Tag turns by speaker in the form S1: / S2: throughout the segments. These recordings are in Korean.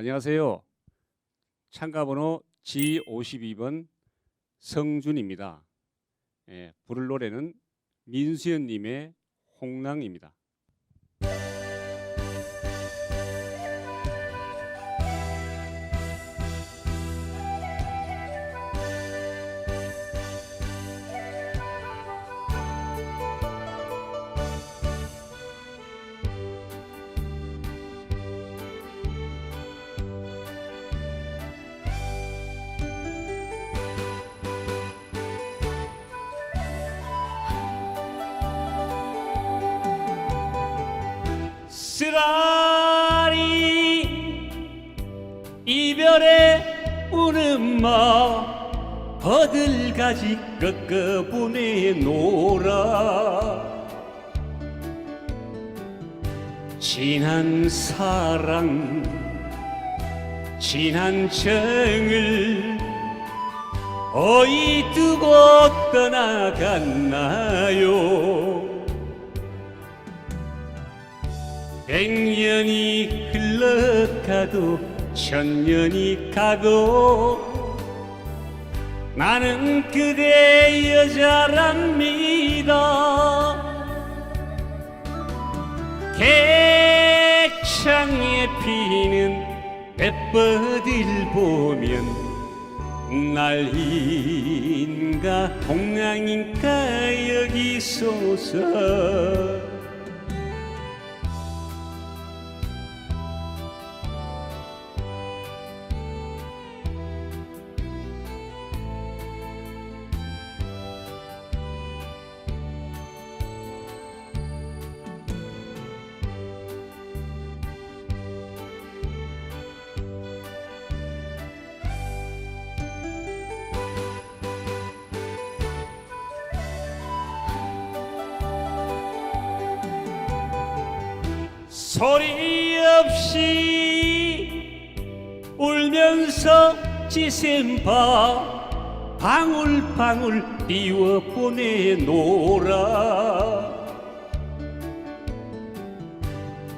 S1: 안녕하세요. 참가번호 G52번 성준입니다. 예, 부를 노래는 민수연님의 홍랑입니다. 쓰라리 이별의 우는 마 버들가지 꺾어 보내노라 지난 사랑 지난 정을 어이 두고 떠나갔나요 백년이 흘러가도 천년이 가고 나는 그대 여자랍니다 객창에 피는 뱃버들 보면 날인가 동랑인가 여기 쏘서 소리 없이 울면서 지샘바 방울방울 띄워 보내노라.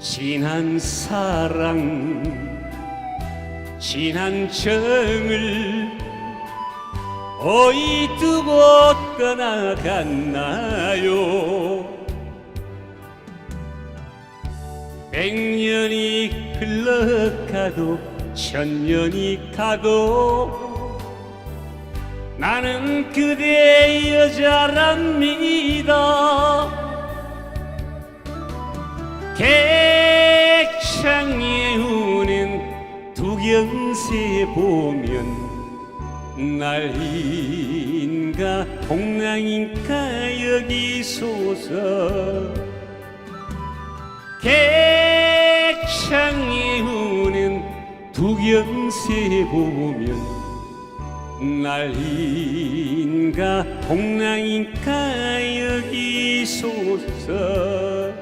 S1: 지난 사랑 지난 정을 어이 두고 떠나갔나요 백년이 흘러가도 천년이 가도 나는 그대 여자랍니다. 객창에 우는 두경새 보면 날인가 동랑인가 여기 쏘서 창에 우는 두경새 보면 날인가 동랑인가 여기 쏘서